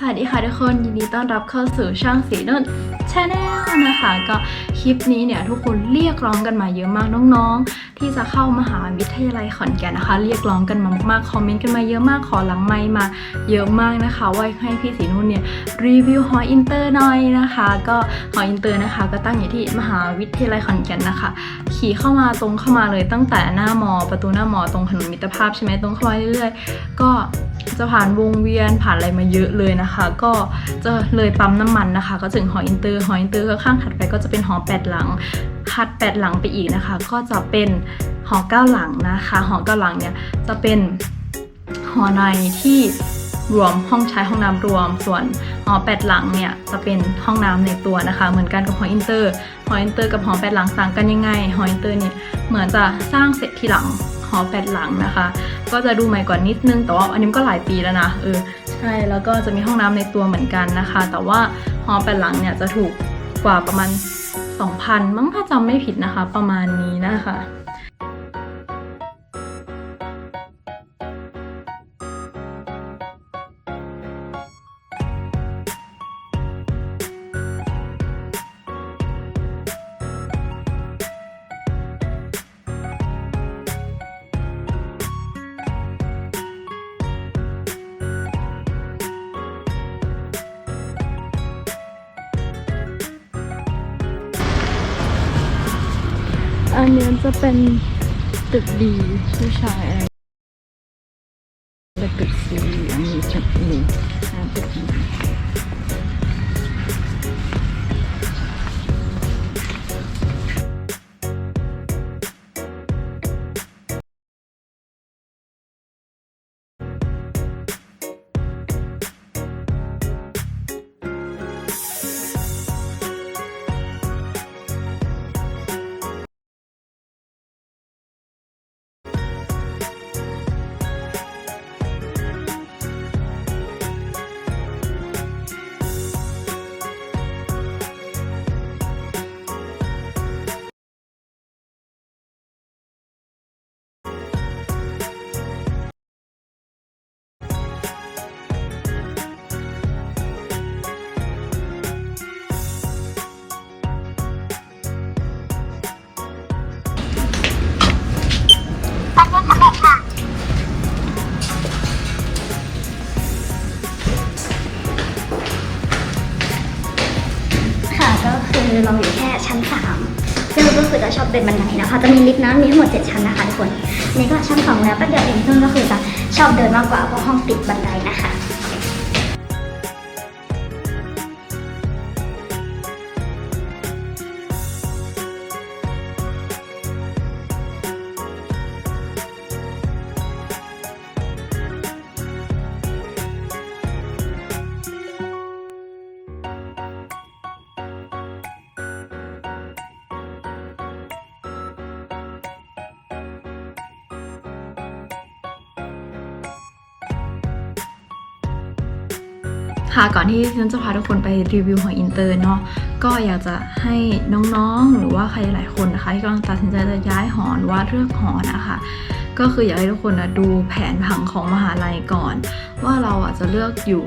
สวัสดีค่ะทุกคนยินดีต้อนรับเข้าสู่ช่องสีนุ่นชาแนลนะคะก็คลิปนี้เนี่ยทุกคนเรียกร้องกันมาเยอะมากน้องๆ ที่จะเข้ามหาวิทยาลัยขอนแก่นนะคะ เรียกร้องกันมามากๆคอมเมนต์กันมาเยอะมากขอหลังไมค์มาเยอะมากนะคะ ว่าให้พี่สีนุ่นเนี่ยรีวิวหออินเตอร์หน่อยนะคะ ก็หออินเตอร์นะคะ ก็ตั้งอยู่ที่มหาวิทยาลัยขอนแก่นนะคะ ขี่เข้ามาตรงเข้ามาเลยตั้งแต่หน้ามอ ประตูหน้ามอตรงถนนมิตรภาพใช่ไหมตรงเข้ามาเรื่อยๆ ก็ จะผ่านวงเวียนผ่านอะไรมาเยอะเลยนะคะ ก็จะเลยปั๊มน้ำมันนะคะ ก็ถึงหออินเตอร์หออินเตอร์ข้างถัดไปก็จะเป็นหอแปดหลังถัดแปดหลังไปอีกนะคะ ก็จะเป็นหอเก้าหลังนะคะหอเก้าหลังเนี่ยจะเป็นหอในที่รวมห้องใช้ห้องน้ำรวม ส่วนหอแปดหลังเนี่ยจะเป็นห้องน้ำในตัวนะคะ เหมือนกันกับหออินเตอร์หออินเตอร์กับหอแปดหลังต่างกันยังไงหออินเตอร์เนี่ยเหมือนจะสร้างเสร็จทีหลัง หอแปดหลังนะคะ ก็จะดูใหม่กว่านิดนึง แต่ว่าอันนี้ก็หลายปีแล้วนะเออใช่แล้วก็จะมีห้องน้ำในตัวเหมือนกันนะคะ แต่ว่าหอแปดหลังเนี่ยจะถูกกว่าประมาณ 2,000 มั้งถ้าจำไม่ผิดนะคะ ประมาณนี้นะคะ จะเป็นตึกดีผู้ชายอะไร ก็คือเราอยู่แค่ชั้น3ซึ่งก็คือจะชอบเป็นบันไดนะคะ จะมีลิฟต์นะมีทั้งหมด7ชั้นนะคะทุกคนนี่ก็ชั้น2แล้วก็เดี๋ยวเองซึ่งก็คือจะชอบเดินมากกว่าเพราะห้องติดบันไดนะคะ ที่ฉันจะพาทุกคนไปรีวิวหออินเตอร์เนาะก็อยากจะให้น้องๆ หรือว่าใครหลายคนนะคะที่กำลังตัดสินใจจะย้ายหอหรือว่าเลือกหอนะคะก็คืออยากให้ทุกคนนะดูแผนผังของมหาลัยก่อน ว่าเราอะจะเลือกอยู่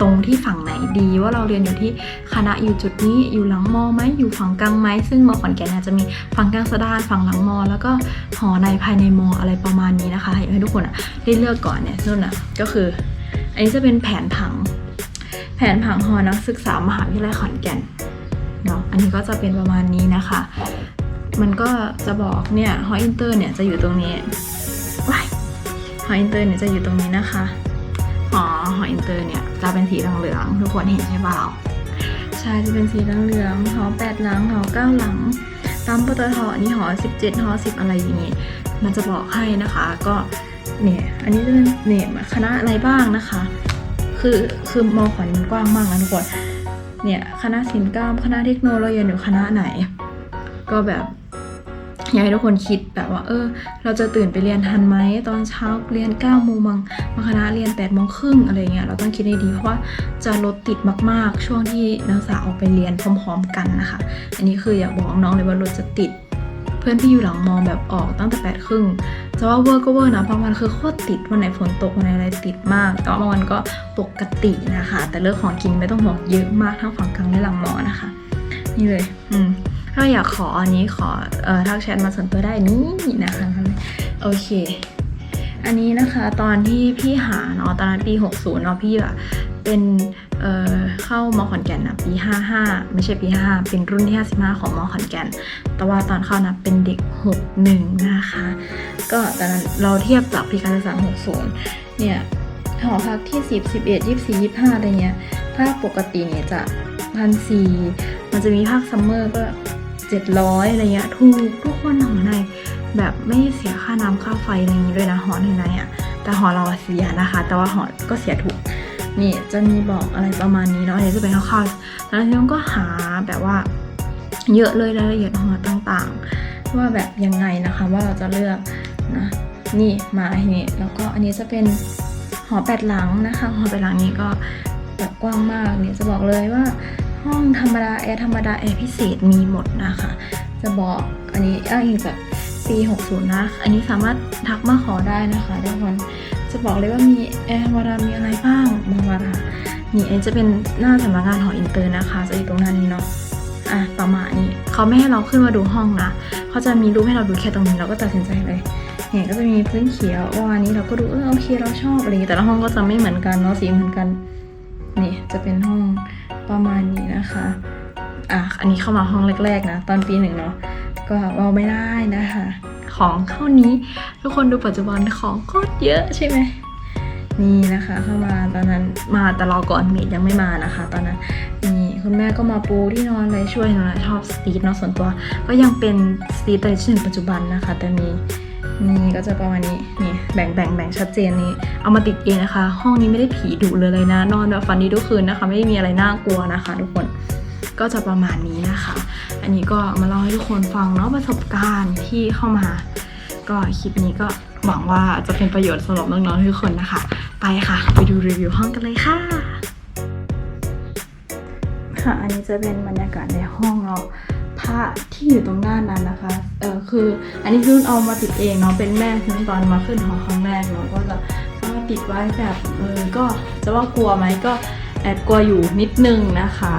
ตรงที่ฝั่งไหนดีว่าเราเรียนอยู่ที่คณะอยู่จุดนี้อยู่หลังมอไหมอยู่ฝั่งกลางไหมซึ่งมอขอนแก่นจะมีฝั่งกลางสะดานฝั่งหลังมอ แล้วก็หอในภายในมออะไรประมาณนี้นะคะอยากให้ทุกคนอะได้เลือกก่อนเนี่ยซึ่งอะก็คือ อันนี้จะเป็นแผนผัง แผนผังหอนักศึกษามหาวิทยาลัยขอนแก่นเนาะอันนี้ก็จะเป็นประมาณนี้นะคะ มันก็จะบอกเนี่ยหออินเตอร์เนี่ยจะอยู่ตรงนี้ว้ายหออินเตอร์เนี่ยจะอยู่ตรงนี้นะคะหอหออินเตอร์เนี่ยจะเป็นสีเหลืองๆทุกคนเห็นใช่เปล่าใช่จะเป็นสีเหลืองๆหอแปดหลังหอเก้าหลังตามปตทนี่หอ17หอ10อะไรอย่างงี้มันจะบอกให้นะคะก็เนี่ยอันนี้จะเป็นเนี่ยคณะอะไรบ้างนะคะ คือคือมอขอนมันกว้างมากนะทุกคนเนี่ยคณะศิลปกรรมคณะเทคโนโลยีอยู่คณะไหน ก็แบบอยากให้ทุกคนคิดแบบว่า เออ เราจะตื่นไปเรียนทันไหมตอนเช้าเรียน9ก้าโมงบางบางคณะเรียน8ปดโมงครึ่งอะไรเงี้ยเราต้องคิดให้ดีเพราะว่าจะรถติดมากๆ ช่วงที่นักศึกษาออกไปเรียนพร้อม ๆ กันนะคะ อันนี้คืออยากบอกน้องเลยว่ารถจะติด เพื่อนที่อยู่หลังมองแบบออกตั้งแต่8ปดครึ่ง จะว่าเวอร์ก็เวอร์นะบางวันคือโคตรติดวันไหนฝนตกวันไหนอะไรติดมาก แต่ว่าบางวันก็ปกตินะคะ แต่เรื่องของกินไม่ต้องห่วงเยอะมากทั้งฝั่งกลางและหลังหมอนะคะ นี่เลย อืมถ้าอยากขออันนี้ขอเอ่อทักแชทมาส่วนตัวได้นี่นะคะ โอเค อันนี้นะคะตอนที่พี่หาเนาะตอนนั้นปี 60เนาะพี่อะเป็นเเข้ามอขอนแก่นนะปี 55 ไม่ใช่ปี 55 เป็นรุ่นที่ 55 ของมอขอนแก่น แต่ว่าตอนเข้านะเป็นเด็ก 61 นะคะ ก็ตอนนั้นเราเทียบจากปีการศึกษา60 เนี่ยหอพักที่ 10 11 24 25 อะไรเงี้ยถ้าปกติเนี่ยจะพันสี่มันจะมีภาคซัมเมอร์ก็ 700 อะไรเงี้ยถูกทุกคนหอใน แบบไม่เสียค่าน้ำค่าไฟอะไรอย่างนี้ด้วยนะหอในในอะแต่หอเราเสียนะคะ แต่ว่าหอก็เสียถูกนี่จะมีบอกอะไรประมาณนี้เนาะอันนี้จะเป็นคร่าวๆแล้วทีนี้ก็หาแบบว่า เยอะเลยรายละเอียดหอต่างๆ ว่าแบบยังไงนะคะว่าเราจะเลือกนะนี่มาทีนี้แล้วก็อันนี้จะเป็นหอแปดหลังนะคะหอแปดหลังนี้ก็แบบกว้างมากเนี่ยจะบอกเลยว่าห้องธรรมดาแอร์ธรรมดาแอร์พิเศษมีหมดนะคะ จะบอกอันนี้อ้างอิงจาก ปี 60 นะ อันนี้สามารถทักมาขอได้นะคะทุกคนจะบอกเลยว่ามีแอร์ธรรมดามีอะไรบ้างบางวันค่ะนี่อันนี้จะเป็นหน้าสำนักงานหออินเตอร์นะคะ จะอยู่ตรงหน้านี้เนาะอะประมาณนี้เขาไม่ให้เราขึ้นมาดูห้องนะเขาจะมีรูปให้เราดูแค่ตรงนี้เราก็ตัดสินใจเลยเนี่ยก็จะมีพื้นเขียวว่าอันนี้เราก็ดูเออโอเคเราชอบอะไรอย่างงี้แต่ละห้องก็จะไม่เหมือนกันเนาะสีเหมือนกันนี่จะเป็นห้องประมาณนี้นะคะอะอันนี้เข้ามาห้องแรกๆนะ ตอนปีหนึ่งเนาะ ก็เราไม่ได้นะคะ ของเท่านี้ทุกคนดูปัจจุบันของโคตรเยอะใช่ไหมนี่นะคะเข้ามาตอนนั้นมาแต่รอก่อนเมดยังไม่มานะคะ ตอนนั้นนี่คุณแม่ก็มาปูที่นอนอะไรช่วยหนูนะชอบสตีทเนาะส่วนตัว ก็ยังเป็นสตีทแต่ถึงปัจจุบันนะคะ แต่มีนี่ก็จะประมาณนี้นี่แบ่งแบ่งแบ่งชัดเจนนี้ เอามาติดเองนะคะ ห้องนี้ไม่ได้ผีดุเลยเลยนะ นอนแบบฝันดีทุกคืนนะคะ ไม่ได้มีอะไรน่ากลัวนะคะ ทุกคน ก็จะประมาณนี้นะคะ อันนี้ก็มาเล่าให้ทุกคนฟังเนาะประสบการณ์ที่เข้ามา ก็คลิปนี้ก็หวังว่าจะเป็นประโยชน์สำหรับน้องๆทุกคนนะคะ ไปค่ะ ไปดูรีวิวห้องกันเลยค่ะ ค่ะ อันนี้จะเป็นบรรยากาศในห้องเนาะผ้าที่อยู่ตรงด้านนั้นนะคะ เออคือ อันนี้คือเอามาติดเองเนาะ เป็นแม่ซึ่งตอนมาขึ้นหอครั้งแรกเนาะ ก็จะเอามาติดไว้แบบ เออ ก็จะว่ากลัวไหมก็แอบกลัวอยู่นิดนึงนะคะ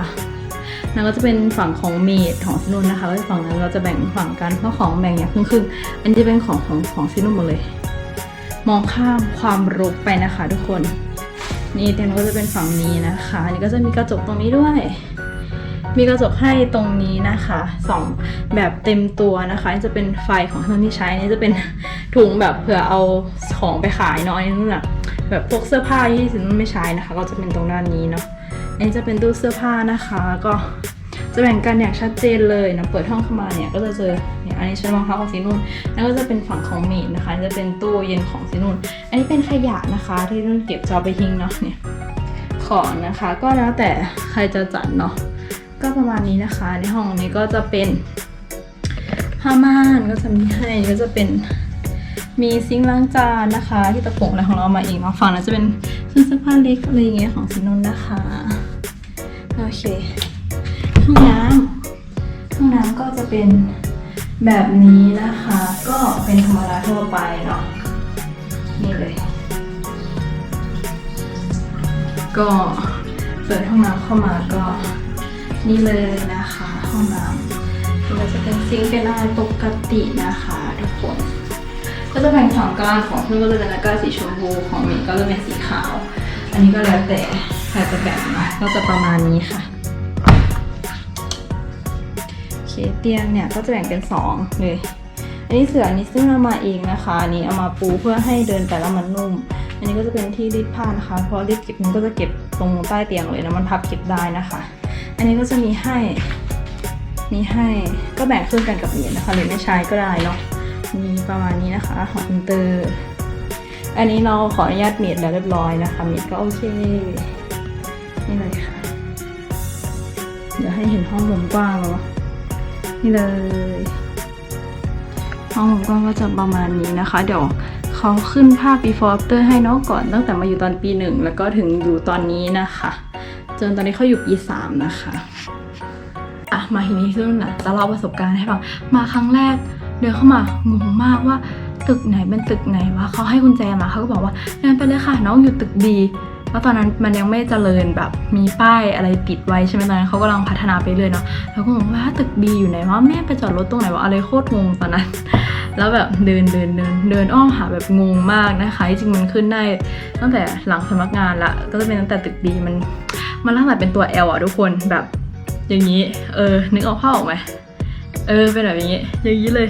แล้วก็จะเป็นฝั่งของเมดของซินุนนะคะแล้วฝั่งนั้นเราจะแบ่งฝั่งกันเพราะของแบ่งอย่างครึ่งๆอันนี้จะเป็นของของของซินุนหมดเลย มองข้ามความรกไปนะคะ ทุกคน นี่เตียงก็จะเป็นฝั่งนี้นะคะอันนี้ก็จะมีกระจกตรงนี้ด้วย มีกระจกให้ตรงนี้นะคะสองแบบเต็มตัวนะคะอันจะเป็นไฟของเครื่ที่ใช้อันนี้จะเป็นถุงแบบเผื่อเอาของไปขายเนาะอันนี้นู่นอะแบบพวกเสื้อผ้าที่สินไม่ใช้นะคะ ก็จะเป็นตรงด้านนี้เนาะ อันนี้จะเป็นตู้เสื้อผ้านะคะ ก็จะแบ่งกันอย่างชัดเจนเลยนะเปิดห้องเข้ามาเนี่ยก็จะเจอเนี่ยอันนี้ชั้นรองเท้าของสีนุ่นแล้วก็จะเป็นฝั่งของเมดนะคะ จะเป็นตู้เย็นของสีนุ่น อันนี้เป็นขยะนะคะที่นุ่นเก็บจะเอไปทิ้งเนาะเนี่ยของนะคะ ก็แล้วแต่ใครจะจัดเนาะก็ประมาณนี้นะคะ ในห้องนี้ก็จะเป็นผ้าม่านก็จะมีให้ก็จะเป็นมีซิงค์ล้างจานนะคะ ที่ตะปงอะไรของเรามาเองเนาะฝั่งนั้นจะเป็นเครื่องซักผ้าเล็กอะไรอย่างเงี้ยของซินนท์นะคะ เคห้องน้ำห้องน้ำก็จะเป็นแบบนี้นะคะ ก็เป็นธรรมดาทั่วไปเนาะนี่เลย ก็เปิดห้องน้ำเข้ามาก็นี่เลยนะคะ ห้องน้ำมันจะเป็นซิงเป็นอะไรปกตินะคะทุกคนก็จะแบ่งฝั่งกลางของเพื่อนก็จะเป็นก้าสีชมพูของมย์ก็จะเป็นสีขาว อันนี้ก็แล้วแต่ ใครจะแบ่งนะก็จะประมาณนี้ค่ะโอเคเตียงเนี่ยก็จะแบ่งเป็นสองเลยอันนี้เสืออันนี้ซึ่งเอามาเองนะคะอันนี้เอามาปูเพื่อให้เดินไปแล้วมันนุ่ม อันนี้ก็จะเป็นที่รีดผ้านะคะเพราะรีดเก็บมันก็จะเก็บตรงใต้เตียงเลยนะมันพับเก็บได้นะคะ อันนี้ก็จะมีให้มีให้ก็แบ่งครึ่งกันกับเหรียญนะคะหรือไม่ใช้ก็ได้เนาะมีประมาณนี้นะคะของอินเตอร์ อันนี้เราขออนุญาตเมดแล้วเรียบร้อยนะคะเมดก็โอเคี่เลยค่ะ เดี๋ยวให้เห็นห้องมุมกว้างแล้วนี่เลย ห้องมุมกว้างก็จะประมาณนี้นะคะ เดี๋ยวเขาขึ้นภาพ before after ให้เนาะก่อนตั้งแต่มาอยู่ตอนปีหนึ่งแล้วก็ถึงอยู่ตอนนี้นะคะ จนตอนนี้เขาอยู่ปีสามนะคะอะมาทีนี้ซึ่งนะจะเล่าประสบการณ์ให้ฟังมาครั้งแรกเดินเข้ามางงมากว่าตึกไหนเป็นตึกไหนวะเขาให้กุญแจมาเขาก็บอกว่างั้นไปเลยค่ะน้องอยู่ตึกดี แล้วตอนนั้นมันยังไม่เจริญแบบมีป้ายอะไรติดไว้ใช่ไหมตอนนั้นเขากำลังพัฒนาไปเรื่อยเนาะแล้วก็งงว่าตึกบีอยู่ไหนวะแม่ไปจอดรถตรงไหนวะอะไรโคตรงงตอนนั้น แล้วแบบเดินเดินเดินเดินอ้อมหาแบบงงมากนะคะจริงมันขึ้นได้ตั้งแต่หลังสำนักงานละก็จะเป็นตั้งแต่ตึกบีมันมันตั้งแต่เป็นตัว L อะทุกคนแบบอย่างนี้ เออ นึกออกภาพออกไหมเออเป็นแบบอย่างนี้อย่างนี้เลย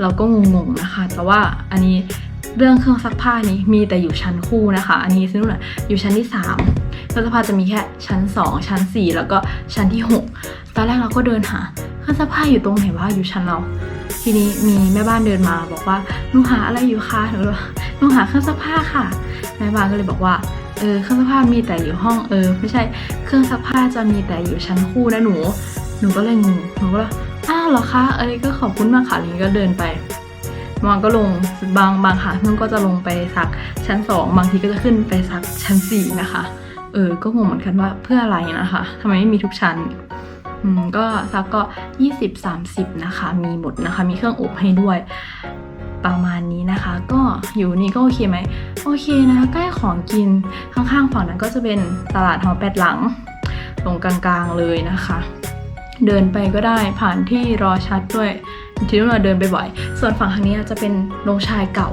เราก็งงๆนะคะ แต่ว่าอันนี้ เรื่องเครื่องซักผ้านี้มีแต่อยู่ชั้นคู่นะคะ อันนี้ซึ่งน่ะอยู่ชั้นที่3เครื่องซักผ้าจะมีแค่ชั้น 2 ชั้น 4 แล้วก็ชั้นที่ 6 ตอนแรกเราก็เดินหาเครื่องซักผ้าอยู่ตรงไหนวะอยู่ชั้นเรา ทีนี้มีแม่บ้านเดินมาบอกว่าหนูหาอะไรอยู่คะหนูบอกหนูหาเครื่องซักผ้าค่ะแม่บ้านก็เลยบอกว่าเออเครื่องซักผ้ามีแต่อยู่ห้องเออไม่ใช่เครื่องซักผ้าจะมีแต่อยู่ชั้นคู่นะหนู หนูก็เลยงงหนูก็เลยอ้าวเหรอคะเอ้ยก็ขอบคุณมากค่ะนี้ก็เดินไป บางก็ลงบางบางค่ะเพื่นก็จะลงไปซักชั้นสองบางทีก็จะขึ้นไปซักชั้นสี่นะคะ เออ ก็งงเหมือนกันว่าเพื่ออะไรนะคะทำไมไม่มีทุกชั้นอืมก็ซักก็ 20 30 นะคะ มีหมดนะคะ มีเครื่องอบให้ด้วยประมาณนี้นะคะ ก็อยู่นี่ก็โอเคไหมโอเคนะคะใกล้ของกินข้างๆฝั่งนั้นก็จะเป็นตลาดหอแปดหลังตรงกลางๆเลยนะคะ เดินไปก็ได้ผ่านที่รอชัดด้วย ที่เราเดินไปบ่อย ส่วนฝั่งทางนี้จะเป็นโรงชายเก่า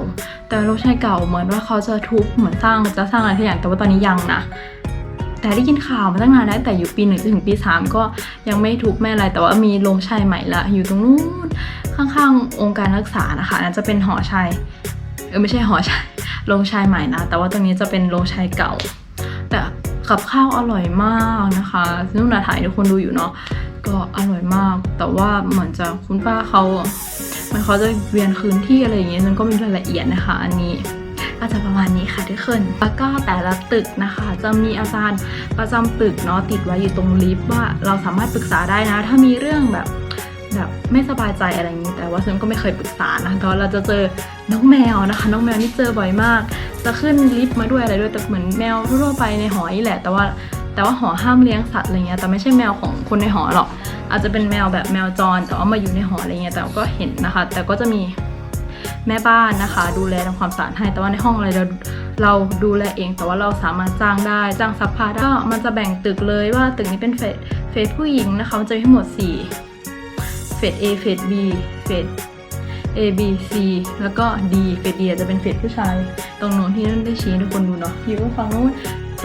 แต่โรงชายเก่าเหมือนว่าเขาจะทุบเหมือนสร้างจะสร้างอะไรทุกอย่างแต่ว่าตอนนี้ยังนะแต่ได้ยินข่าวมาตั้งนานแล้วแต่อยู่ปีหนึ่งถึงปีสามก็ยังไม่ทุบไม่อะไร แต่ว่ามีโรงชายใหม่ละอยู่ตรงนู้นข้างๆองค์การรักษานะคะนั่นจะเป็นหอชายเออไม่ใช่หอชายโรงชายใหม่นะ แต่ว่าตรงนี้จะเป็นโรงชายเก่า แต่กับข้าวอร่อยมากนะคะซึ่งนาถ่ายให้ทุกคนดูอยู่เนาะ ก็อร่อยมาก แต่ว่าเหมือนจะคุณป้าเขามันเขาจะเวียนคืนที่อะไรอย่างเงี้ยมันก็มีรายละเอียดนะคะ อันนี้ก็จะประมาณนี้ค่ะทุกคนแล้วก็แต่ละตึกนะคะ จะมีอาจารย์ประจำตึกเนาะติดไว้อยู่ตรงลิฟต์ว่าเราสามารถปรึกษาได้นะ ถ้ามีเรื่องแบบแบบไม่สบายใจอะไรอย่างนี้ แต่ว่าฉันก็ไม่เคยปรึกษานะตอนเราจะเจอน้องแมวนะคะ น้องแมวนี่เจอบ่อยมาก จะขึ้นลิฟต์มาด้วยอะไรด้วยแต่เหมือนแมวทั่วไปในหอนี่แหละ แต่ว่า แต่ว่าหอห้ามเลี้ยงสัตว์อะไรเงี้ยแต่ไม่ใช่แมวของคนในหอหรอก อาจจะเป็นแมวแบบแมวจร แต่ว่ามาอยู่ในหออะไรเงี้ยแต่ก็เห็นนะคะ แต่ก็จะมีแม่บ้านนะคะ ดูแลทำความสะอาดให้แต่ว่าในห้องอะไรเราเราดูแลเอง แต่ว่าเราสามารถจ้างได้จ้างซักผ้าได้ก็มันจะแบ่งตึกเลยว่าตึกนี้เป็นเฟสเฟสผู้หญิงนะคะมันจะมีทั้งหมด 4 เฟส A เฟส B เฟส A B C แล้วก็ D เฟส D จะเป็นเฟสผู้ชาย ตรงโน้นที่นั่นได้ชี้ให้ทุกคนดูเนาะอยู่ฝั่งนู้น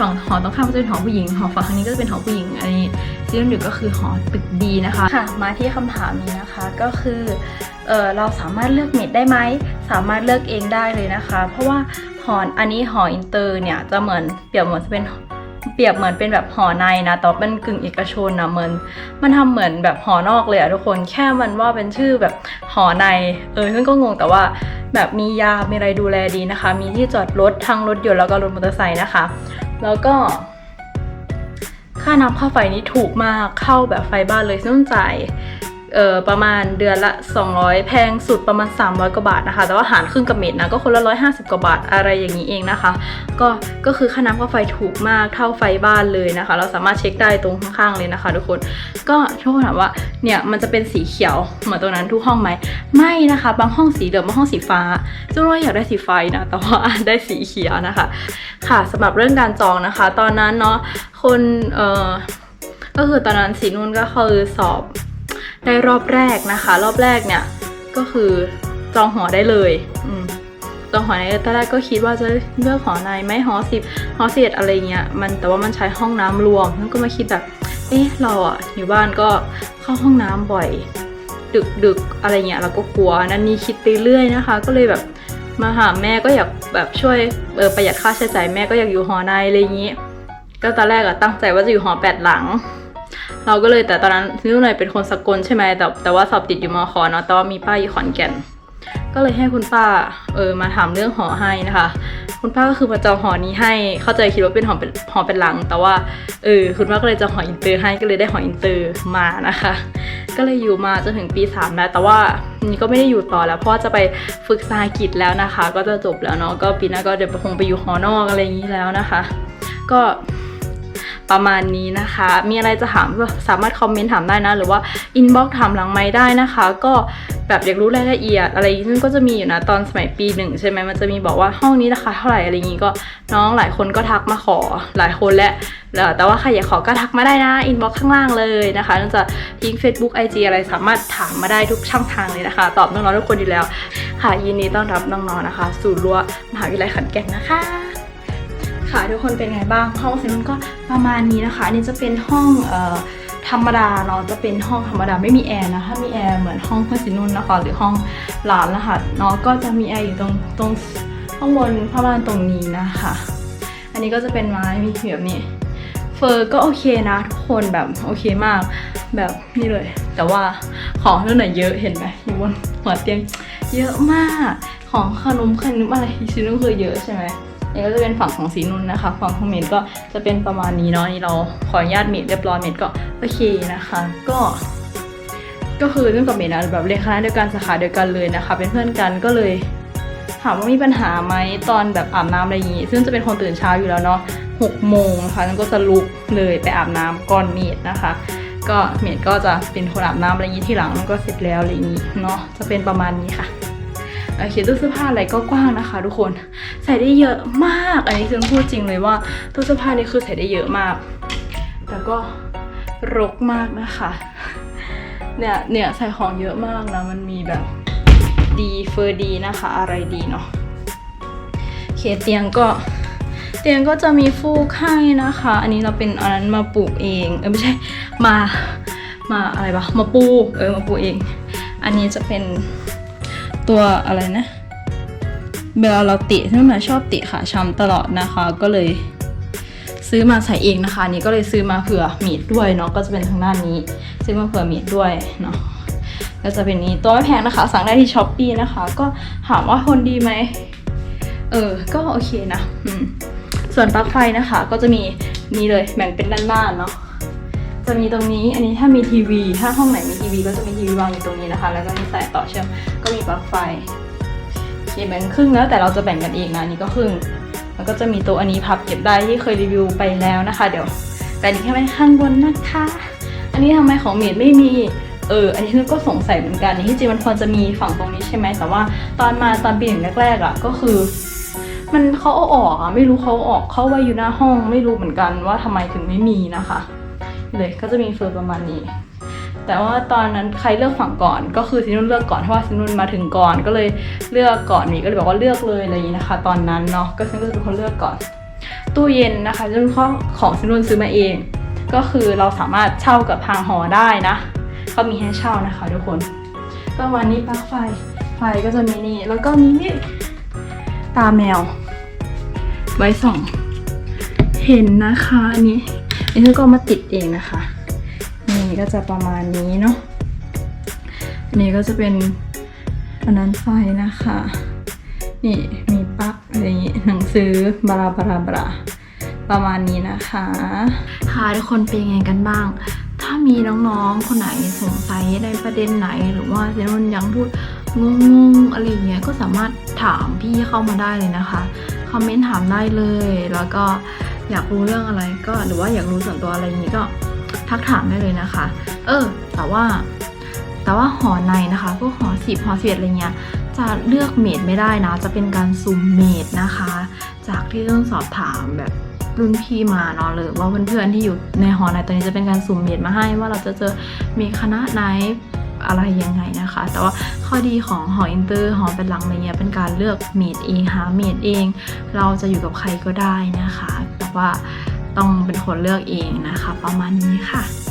ฝั่งหอตรงข้ามก็จะเป็นหอผู้หญิง หอฝั่งทางนี้ก็จะเป็นหอผู้หญิง อันนี้ที่นั่นอยู่ก็คือหอตึกดีนะคะ ค่ะ มาที่คำถามนี้นะคะก็คือเออเราสามารถเลือกเน็ตได้ไหม สามารถเลือกเองได้เลยนะคะ เพราะว่าหออันนี้หออินเตอร์เนี่ยจะเหมือนเปรียบเหมือนจะเป็นเปรียบเหมือนเป็นแบบหอในนะแต่เป็นกึ่งเอกชนนะเหมือนมันทำเหมือนแบบหอนอกเลยอะทุกคนแค่มันว่าเป็นชื่อแบบหอในเออซึ่งก็งงแต่ว่าแบบมียา มีอะไรดูแลดีนะคะ มีที่จอดรถทั้งรถยนต์แล้วก็รถมอเตอร์ไซค์นะคะ แล้วก็ ค่าน้ำค่าไฟนี้ถูกมากเข้าแบบไฟบ้านเลยซึ่งต้องจ่าย เออประมาณเดือนละ 200 แพงสุดประมาณ 300 กว่าบาทนะคะ แต่ว่าหารครึ่งกับเม็ดนะก็คนละ 150 กว่าบาทอะไรอย่างนี้เองนะคะ ก็ก็คือค่าน้ำค่าไฟถูกมากเท่าไฟบ้านเลยนะคะ เราสามารถเช็คได้ตรงข้างๆเลยนะคะ ทุกคนก็ทุกคนถามว่าเนี่ยมันจะเป็นสีเขียวเหมือนตรงนั้นทุกห้องไหมไม่นะคะ บางห้องสีเหลืองบางห้องสีฟ้าซึ่งเราอยากได้สีไฟนะแต่ว่าได้สีเขียวนะคะ ค่ะสำหรับเรื่องการจองนะคะ ตอนนั้นเนาะคนเอ่อก็คือตอนนั้นสีนุ่นก็คือสอบ ได้รอบแรกนะคะ รอบแรกเนี่ยก็คือจองหอได้เลยอืมจองหอในตอนแรกก็คิดว่าจะเลือกหอในไหมหอสิบหอสิบอะไรเงี้ยมันแต่ว่ามันใช้ห้องน้ำรวมแล้วก็มาคิดแบบเอ๊ะเราอะอยู่บ้านก็เข้าห้องน้ำบ่อย ดึกดึกอะไรเงี้ยเราก็กลัวนั่นนี่คิดไปเรื่อยนะคะ ก็เลยแบบมาหาแม่ก็อยากแบบช่วยเออประหยัดค่าใช้จ่ายแม่ก็อยากอยู่หอในอะไรอย่างนี้ ก็ตอนแรกอะตั้งใจว่าจะอยู่หอแปดหลัง เราก็เลยแต่ตอนนั้นซินุ่นเลยเป็นคนสกลใช่ไหมแต่แต่ว่าสอบติดอยู่มอขอเนาะแต่ว่ามีป้าอยู่ขอนแก่น ก็เลยให้คุณป้าเออมาถามเรื่องหอให้นะคะ คุณป้าก็คือมาจองหอนี้ให้เข้าใจคิดว่าเป็นหอเป็นหอเป็นหลัง แต่ว่าเออคุณป้าก็เลยจองหออินเตอร์ให้ก็เลยได้หออินเตอร์มานะคะ ก็เลยอยู่มาจนถึงปี3แล้วแต่ว่านี่ก็ไม่ได้อยู่ต่อแล้วเพราะว่าจะไปฝึกภาษาอังกฤษแล้วนะคะ ก็จะจบแล้วเนาะก็ปีหน้าก็เดี๋ยวคงไปอยู่หอนอกอะไรอย่างนี้แล้วนะคะ ก็ ประมาณนี้นะคะ มีอะไรจะถามสามารถคอมเมนต์ถามได้นะ หรือว่าอินบ็อกถามหลังไม้ได้นะคะ ก็แบบอยากรู้รายละเอียด อะไรอย่นี้ซึ่งก็จะมีอยู่นะตอนสมัยปีหนึ่งใช่ไหมมันจะมีบอกว่าห้องนี้ราคาเท่าไหร่อะไรอย่างนี้ก็น้องหลายคนก็ทักมาขอหลายคนและแต่ว่าใครอยากขอก็ทักมาได้นะอินบ็อกข้างล่างเลยนะคะนั่นจะทิ้ง Facebook IG อะไรสามารถถามมาได้ทุกช่องทางเลยนะคะ ตอบน้องๆทุกคนอยู่แล้ว ค่ะยินดีต้อนรับน้องๆนะคะ สู่รั้วมหาวิทยาลัยขอนแก่นนะคะ ค่ะทุกคนเป็นไงบ้างห้องซินุ่นก็ประมาณนี้นะคะอันนี่จะเป็นห้องเอ่อธรรมดาเนาะจะเป็นห้องธรรมดาไม่มีแอร์นะถ้ามีแอร์เหมือนห้องเพื่อนซินุ่นนะคะหรือห้องหลานนะคะเนาะก็จะมีแอร์อยู่ตรงตรงข้างบนผ้าม่านตรงนี้นะคะ อันนี้ก็จะเป็นไม้มีแบบนี้เฟอร์ก็โอเคนะ ทุกคนแบบโอเคมากแบบนี่เลย แต่ว่าของที่ไหนเยอะเห็นไหมอยู่บนหัวเตียงเยอะมากของขนมขนมอะไรชิ้นนึงคือเยอะใช่ไหม นี่ก็จะเป็นฝั่งของสีนุ่นนะคะ ฝั่งของเมดก็จะเป็นประมาณนี้เนาะนี่เราขออนุญาตเมดเรียบร้อยเมดก็โอเคนะคะ ก็ก็คือเรื่องกับเมดนะแบบเรียนคณะเดียวกันสาขาเดียวกันเลยนะคะ เป็นเพื่อนกันก็เลยถามว่ามีปัญหาไหมตอนแบบอาบน้ำอะไรอย่างงี้ ซึ่งจะเป็นคนตื่นเช้าอยู่แล้วเนาะหกโมงนะคะแล้วก็จะลุกเลยไปอาบน้ำก่อนเมดนะคะ ก็เมดก็จะเป็นคนอาบน้ำอะไรอย่างงี้ที่หลังมันก็เสร็จแล้วอะไรอย่างงี้เนาะจะเป็นประมาณนี้ค่ะ โอเคตู้เสื้อผ้าอะไรก็กว้างนะคะ ทุกคนใส่ได้เยอะมาก อันนี้ฉันพูดจริงเลยว่าตู้เสื้อผ้านี่คือใส่ได้เยอะมาก แต่ก็รกมากนะคะเนี่ยเนี่ยใส่ของเยอะมากนะมันมีแบบดีเฟอร์ดีนะคะ อะไรดีเนาะโอเคเตียงก็เตียงก็จะมีฟูกให้นะคะ อันนี้เราเป็นอันนั้นมาปลูกเองเออไม่ใช่มามาอะไรปะมาปูเออมาปูเอง อันนี้จะเป็น ตัวอะไรนะเวลาเราติที่มันชอบติขาช้ำตลอดนะคะ ก็เลยซื้อมาใส่เองนะคะนนี้ก็เลยซื้อมาเผื่อหมีดด้วยเนาะก็จะเป็นทางด้านนี้ ซื้อมาเผื่อหมีดด้วยเนาะก็จะเป็นนี้ตัวไม่แพงนะคะ สั่งได้ที่ช้อปปีนะคะ ก็ถามว่าทนดีไหมเออ ก็โอเคนะ อืม ส่วนปลั๊กไฟนะคะ ก็จะมีนี่เลยแบ่งเป็นด้านหน้าเนาะ จะมีตรงนี้ อันนี้ถ้ามีทีวี ถ้าห้องไหนมีทีวีก็จะมีทีวีวางอยู่ตรงนี้นะคะ แล้วก็มีสายต่อเชื่อม ก็มีปลั๊กไฟโอเคแบ่งครึ่งแล้วแต่เราจะแบ่งกันเองนะ อันนี้ก็ครึ่ง แล้วก็จะมีตัวอันนี้พับเก็บได้ที่เคยรีวิวไปแล้วนะคะ เดี๋ยวแต่นี่แค่ไปข้างบนนะคะ อันนี้ทำไมของเมดไม่มี เออ อันนี้นก็สงสัยเหมือนกันที่จริงมันควรจะมีฝั่งตรงนี้ใช่ไหม แต่ว่าตอนมาตอนปีหนึ่งแรกๆอะก็คือมันเขาเอาออกอะไม่รู้เขาเอาออกเข้าไว้อยู่หน้าห้อง ไม่รู้เหมือนกันว่าทำไมถึงไม่มีนะคะ เลยก็จะมีเฟอร์ประมาณนี้ แต่ว่าตอนนั้นใครเลือกฝั่งก่อนก็คือซินุ่นเลือกก่อนเพราะว่าซินุ่นมาถึงก่อนก็เลยเลือกก่อนนี่ก็เลยบอกว่าเลือกเลยอะไรอย่างนี้นะคะ ตอนนั้นเนาะก็ซินุ่นเป็นคนเลือกก่อน ตู้เย็นนะคะซินุ่นข้อของซินุ่นซื้อมาเอง ก็คือเราสามารถเช่ากับทางหอได้นะเขามีให้เช่านะคะทุกคนก็วันนี้ปลั๊กไฟไฟก็จะมีนี่แล้วก็มีนี่ตาแมว ไว้ส่องเห็นนะคะอันนี้ นนี้ก็มาติดเองนะคะ นี่ก็จะประมาณนี้เนาะอันนี้ก็จะเป็นอันนั้นไฟนะคะ นี่มีปลั๊กอะไรอย่างงี้หนังสือบราบราบราประมาณนี้นะคะ ค่ะทุกคนเป็นยังไงกันบ้าง ถ้ามีน้องๆ คนไหนสงสัยในประเด็นไหน หรือว่าเจนนยังพูดงงๆอะไรเงี้ยก็สามารถถามพี่เข้ามาได้เลยนะคะ คอมเมนต์ถามได้เลย แล้วก็ อยากรู้เรื่องอะไรก็หรือว่าอยากรู้ส่วนตัวอะไรอย่างนี้ก็ทักถามได้เลยนะคะ เออ แต่ว่า แต่ว่าหอในนะคะพวกหอสิบหอสิบเอ็ดอะไรเงี้ยจะเลือกเมดไม่ได้นะ จะเป็นการซุ่มเมดนะคะ จากที่ต้องสอบถามแบบรุ่นพี่มาเนาะหรือว่าเพื่อนๆที่อยู่ในหอในตอนนี้จะเป็นการสุ่มเมดมาให้ว่าเราจะเจอมีคณะไหน อะไรยังไงนะคะ แต่ว่าข้อดีของหออินเตอร์หอเป็นหลังอะไรเงี้ยเป็นการเลือกเมดเองหาเมดเอง เราจะอยู่กับใครก็ได้นะคะ แต่ว่าต้องเป็นคนเลือกเองนะคะ ประมาณนี้ค่ะ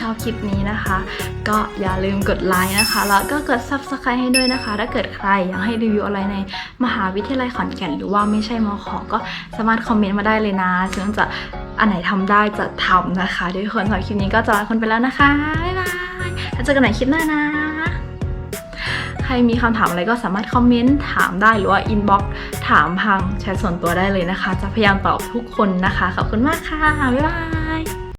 ชอบคลิปนี้นะคะ ก็อย่าลืมกดไลค์นะคะ แล้วก็กด subscribe ให้ด้วยนะคะ ถ้าเกิดใครอยากให้รีวิวอะไรในมหาวิทยาลัยขอนแก่นหรือว่าไม่ใช่มขอก็สามารถคอมเมนต์มาได้เลยนะซึ่งจะอันไหนทำได้จะทำนะคะทุกคนสำหรับคลิปนี้ก็จะลาคนไปแล้วนะคะบ๊ายบายแล้วเจอกันใหม่คลิปหน้านะใครมีคำถามอะไรก็สามารถคอมเมนต์ถามได้หรือว่าอินบ็อกถามทางแชทส่วนตัวได้เลยนะคะ จะพยายามตอบทุกคนนะคะ ขอบคุณมากค่ะ บ๊ายบาย